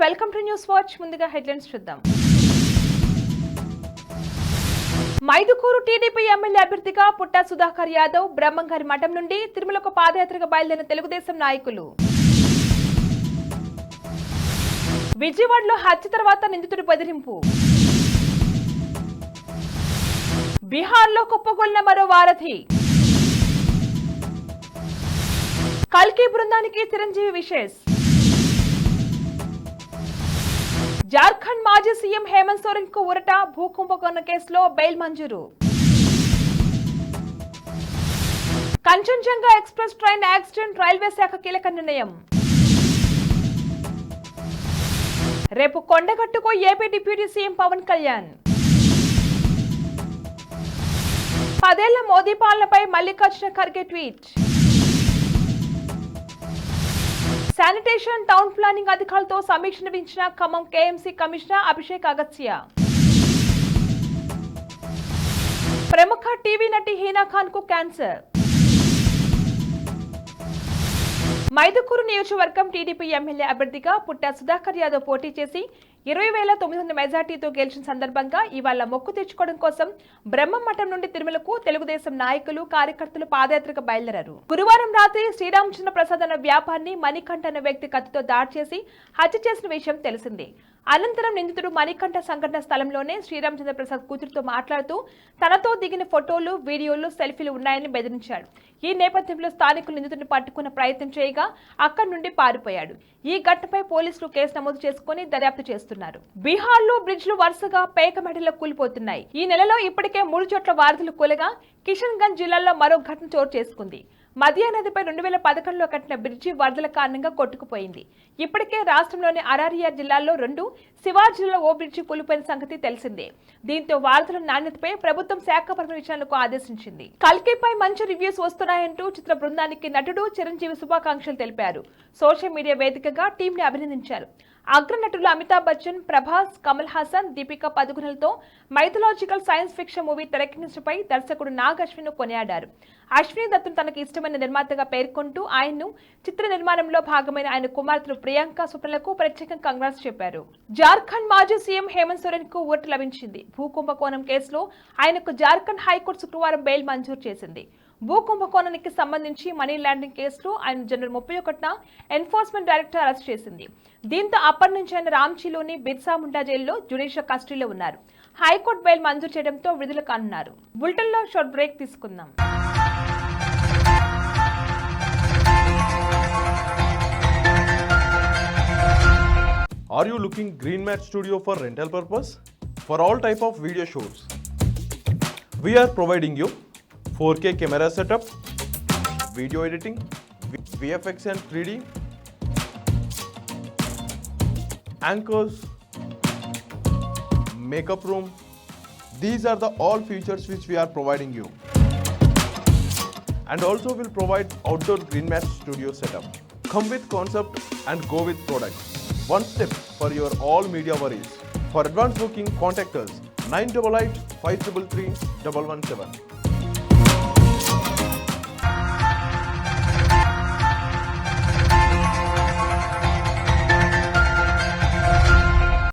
Welcome to news watch. ముందుగా headlines చూద్దాం. Mydukur TDP MLA అభ్యర్థిగా పుట్టా సుధాకర్ యాదవ్ బ్రహ్మంగారి మఠం నుండి తిరుమలకు పాదయాత్రగా బయలుదేరిన తెలుగుదేశం నాయకులు. విజయవాడలో హత్య తర్వాత నిందితుడి బెదిరింపు. బీహార్లో కుప్పగొలిన మరో వారధి. కల్కి బృందానికి చిరంజీవి విశేష్. జార్ఖండ్ మాజీ సీఎం హేమంత్ సోరెన్కు ఉరట భూకుంభకోణ కేసులో బెయిల్ మంజూరు. Kanchenjunga express train accident railway శాఖ కీలక నిర్ణయం. రేపు కొండగట్టుకు AP deputy CM Pawan Kalyan. పదేళ్ళ మోదీ పాలనపై Mallikarjuna Kharge tweet. Sanitation town planning అధికారులతో సమీక్ష నిర్వహించిన ఖమ్మం కేఎంసీ కమిషనర్ అభిషేక్ అగత్య ప్రముఖ టీవీ నటి హీనా ఖాన్కు క్యాన్సర్. మైదుకూరు నియోజకవర్గం టీడీపీ ఎమ్మెల్యే అభ్యర్థిగా పుట్ట సుధాకర్ యాదవ్ పోటీ చేసి ఇరవై వేల తొమ్మిది వందల మెజార్టీతో గెలిచిన సందర్భంగా ఇవాళ మొక్కు తెచ్చుకోవడం కోసం బ్రహ్మ మఠం నుండి తిరుమలకు తెలుగుదేశం నాయకులు కార్యకర్తలు పాదయాత్రకు బయలుదేరారు. గురువారం రాత్రి శ్రీరామచంద్ర ప్రసాద్ అన్న వ్యాపారిని మణికంఠ అన్న వ్యక్తి కత్తితో దాడి చేసి హత్య చేసిన విషయం తెలిసిందే. అనంతరం నిందితుడు మణికంఠ సంఘటన స్థలంలోనే శ్రీరామచంద్ర ప్రసాద్ కూతురుతో మాట్లాడుతూ తనతో దిగిన ఫోటోలు వీడియోలు సెల్ఫీలు ఉన్నాయని బెదిరించాడు. ఈ నేపథ్యంలో స్థానికులు నిందితుడిని పట్టుకున్న ప్రయత్నం చేయగా అక్కడి నుండి పారిపోయాడు. ఈ ఘటనపై పోలీసులు కేసు నమోదు చేసుకుని దర్యాప్తు చేస్తున్నారు. బీహార్లో బ్రిడ్జ్లు వరుసగా పేక మెడలో కూలిపోతున్నాయి. ఈ నెలలో ఇప్పటికే మూడు చోట్ల వారధులు కూలగా కిషన్ గంజ్ జిల్లాలో మరో ఘటన చోటు చేసుకుంది. మదియా నదిపై రెండు వేల పదకొండులో కట్టిన బ్రిడ్జి వరదల కారణంగా కొట్టుకుపోయింది. ఇప్పటికే రాష్ట్రంలోని అరారియా జిల్లాలో రెండు శివార్ జిల్లాలో ఓ బ్రిడ్జి కూలిపోయిన సంగతి తెలిసిందే. దీంతో వారధుల నాణ్యతపై ప్రభుత్వం శాఖపరమైన విషయాలకు ఆదేశించింది. కల్కిపై మంచి రివ్యూస్ వస్తున్నాయంటూ చిత్ర బృందానికి నటుడు చిరంజీవి శుభాకాంక్షలు తెలిపారు. సోషల్ మీడియా వేదికగా టీంని అభినందించారు. అగ్రనటులు అమితాబ్ బచ్చన్ ప్రభాస్ కమల్ హాసన్ దీపిక పదుగునలతో మైథలాజికల్ సైన్స్ ఫిక్షన్ మూవీ తెరకెక్కించడంపై దర్శకుడు నాగ్ అశ్విన్ కొనియాడారు. అశ్విని దత్తును తనకు ఇష్టమైన నిర్మాతగా పేర్కొంటూ ఆయన్ను చిత్ర నిర్మాణంలో భాగమైన ఆయన కుమార్తెలు ప్రియాంక సుప్రలకు ప్రత్యేకంగా కంగ్రాట్స్ చెప్పారు. జార్ఖండ్ మాజీ సీఎం హేమంత్ సోరెన్కు ఓటు లభించింది. భూకుంభకోణం కేసులో ఆయనకు జార్ఖండ్ హైకోర్టు శుక్రవారం బెయిల్ మంజూరు చేసింది. భూ కుంభకోణానికి సంబంధించి మనీ ల్యాండింగ్ కేసులో ఆయన జనవరి ముప్పై ఒకటిన ఎన్ఫోర్స్మెంట్ డైరెక్టర్ అరెస్ట్ చేసింది దీంతో అప్పటి నుంచి ఆయన రాంచీలోని బిర్సా ముండా జైల్లో జ్యుడిషియల్ కస్టడీలో ఉన్నారు హైకోర్టు బెయిల్ మంజూరు చేయడంతో విడుదల కానున్నారు బులెటిన్లో షార్ట్ బ్రేక్ తీసుకుందాం Are you looking Green Match Studio for rental purpose? For all type of video shoots. We are providing you 4K camera setup, video editing, VFX and 3D, anchors, makeup room. These are the all features which we are providing you. And also we will provide outdoor Green Mat Studio setup. Come with concept and go with product. One step for your all media worries. For advance booking, contact us 988 533 117.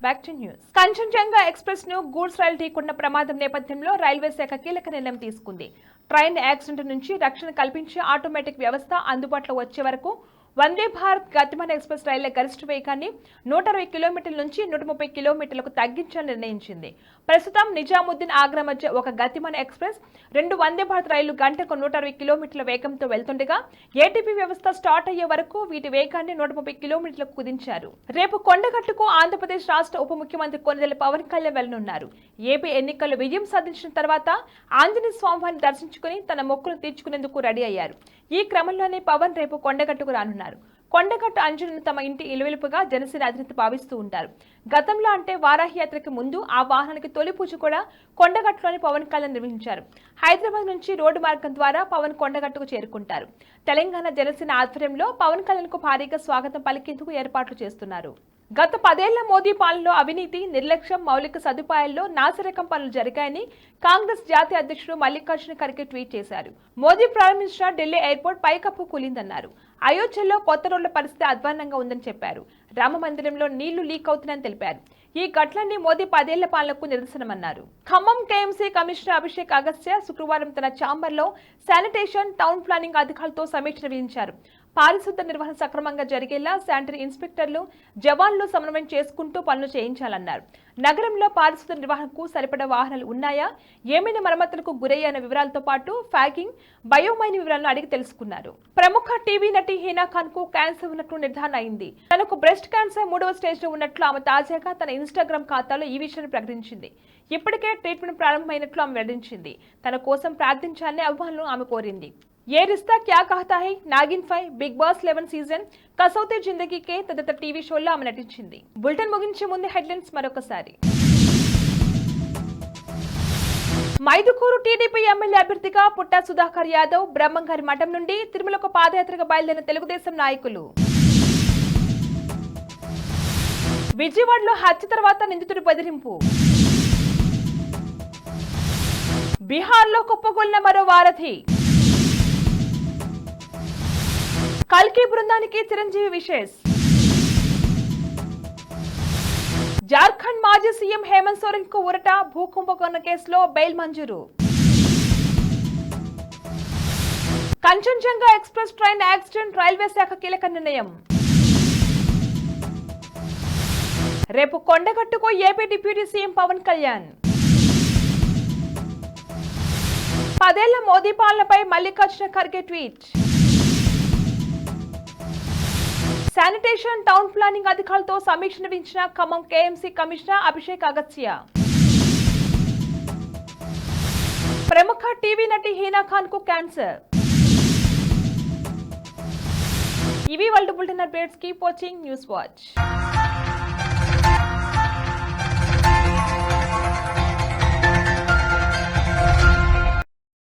Back to news. Kanchenjunga ఎక్స్ప్రెస్ను goods రైలు ఢీకున్న ప్రమాదం నేపథ్యంలో railway శాఖ కీలక నిర్ణయం తీసుకుంది. Train accident నుంచి రక్షణ కల్పించే ఆటోమేటిక్ వ్యవస్థ అందుబాటులో వచ్చే వరకు వందే భారత్ గతిమాన్ ఎక్స్ప్రెస్ రైళ్ళ గరిష్ట వేగాన్ని నూట అరవై కిలోమీటర్ల నుంచి నూట ముప్పై కిలోమీటర్లకు తగ్గించాలని నిర్ణయించింది. ప్రస్తుతం నిజాముద్దీన్ ఆగ్రా మధ్య ఒక గతిమాన్ ఎక్స్ప్రెస్ రెండు వందే భారత్ రైళ్ళు గంటకు నూట అరవై కిలోమీటర్ల వేగంతో వెళ్తుండగా ఏటీపీ వ్యవస్థ స్టార్ట్ అయ్యే వరకు వీటి వేగాన్ని నూట ముప్పై కిలోమీటర్లకు కుదించారు. రేపు కొండగట్టుకు ఆంధ్రప్రదేశ్ రాష్ట్ర ఉప ముఖ్యమంత్రి కొనిదెల పవన్ కళ్యాణ్ వెళ్ళనున్నారు. ఏపీ ఎన్నికల్లో విజయం సాధించిన తర్వాత ఆంజనేయ స్వామివారిని దర్శించుకుని తన మొక్కులు తీర్చుకునేందుకు రెడీ అయ్యారు. ఈ క్రమంలోనే పవన్ రేపు కొండగట్టుకు రానున్నారు. కొండగట్టు అంజును తమ ఇంటి ఇలువెలుపుగా జనసేన అధినేత భావిస్తూ ఉంటారు. గతంలో అంటే వారాహి యాత్రకి ముందు ఆ వాహనానికి తొలి పూజ కూడా కొండగట్టులోని పవన్ కళ్యాణ్ నిర్వహించారు. హైదరాబాద్ నుంచి రోడ్డు మార్గం ద్వారా పవన్ కొండగట్టుకు చేరుకుంటారు. తెలంగాణ జనసేన ఆధ్వర్యంలో పవన్ కళ్యాణ్కు భారీగా స్వాగతం పలికేందుకు ఏర్పాట్లు చేస్తున్నారు. గత పదేళ్ళ మోదీ పాలనలో అవినీతి నిర్లక్ష్యం మౌలిక సదుపాయాల్లో నాసిరకం పనులు జరిగాయని కాంగ్రెస్ జాతీయ అధ్యక్షుడు మల్లికార్జున ఖర్గే ట్వీట్ చేశారు. మోదీ ప్రారంభించిన ఢిల్లీ ఎయిర్పోర్ట్ పైకప్పు కూలిందన్నారు. అయోధ్యలో కొత్త రోడ్ల పరిస్థితి అధ్వాన్నంగా ఉందని చెప్పారు. రామ మందిరంలో నీళ్ళు లీక్ అవుతున్నాయని తెలిపారు. ఈ ఘటనలన్నీ మోదీ పదేళ్ళ పాలనకు నిరసనమన్నారు ఖమ్మం కేఎంసీ కమిషనర్ అభిషేక్ అగస్త్య శుక్రవారం తన ఛాంబర్లో శానిటేషన్ టౌన్ ప్లానింగ్ అధికారులతో సమీక్ష నిర్వహించారు. పారిశుద్ధ నిర్వహణ సక్రమంగా జరిగేలా శానిటరీ ఇన్స్పెక్టర్లు జవాన్లు సమన్వయం చేసుకుంటూ పనులు చేయించాలన్నారు. నగరంలో పారిశుద్ధ నిర్వహణకు సరిపడా వాహనాలు ఉన్నాయా? ఏమైనా మరమ్మతులకు గురయ్యాన వివరాలతో పాటు ఫ్యాగింగ్ బయోమైన్ వివరాలను అడిగి తెలుసుకున్నారు. ప్రముఖ టీవీ నటి హీనా ఖాన్కు క్యాన్సర్ ఉన్నట్లు నిర్ధారణ అయింది. తనకు బ్రెస్ట్ క్యాన్సర్ మూడవ స్టేజ్లో ఉన్నట్లు ఆమె తాజాగా తన ఇన్స్టాగ్రామ్ ఖాతాలో ఈ విషయాన్ని ప్రకటించింది. ఇప్పటికే ట్రీట్మెంట్ ప్రారంభమైనట్లు ఆమె వెల్లడించింది. తన కోసం ప్రార్థించాలని అభిమానులు ఆమె కోరింది. Yeh Rishta Kya Kehta Hai Naagin five Bigg Boss eleven season Kasautii Zindagi Kay తదితర టీవీ షోల్లో ఆమె నటించింది బులెటిన్ ముగించే ముందు హెడ్లైన్స్ మరొకసారి మైదుకూరు టీడీపీ ఎమ్మెల్యే అభ్యర్థిగా పుట్టా సుధాకర్ యాదవ్ బ్రహ్మంగారి మఠం నుండి తిరుమలకు పాదయాత్రగా బయలుదేరిన తెలుగుదేశం నాయకులు విజయవాడలో హత్య తర్వాత నిందితుడి బెదిరింపు బీహార్లో కుప్పగొలిన మరో వారధి కల్కి బృందానికి చిరంజీవి విశేష్ జార్ఖండ్ మాజీ సీఎం హేమంత్ సోరెన్కు ఉరట భూకుంభకోణ కేసులో బెయిల్ మంజూరు. Kanchenjunga express train accident railway శాఖ కీలక నిర్ణయం. రేపు కొండగట్టుకు AP deputy CM Pawan Kalyan. పదేళ్ళ మోదీ పాలనపై Mallikarjuna Kharge tweet. Sanitation town planning అధికారులతో సమీక్ష నిర్వహించిన ఖమ్మం కేఎంసీ కమిషనర్ అభిషేక్ అగత్య ప్రముఖ టీవీ నటి హీనా ఖాన్కు క్యాన్సర్. ఇవి world bulletin updates. Keep watching news watch.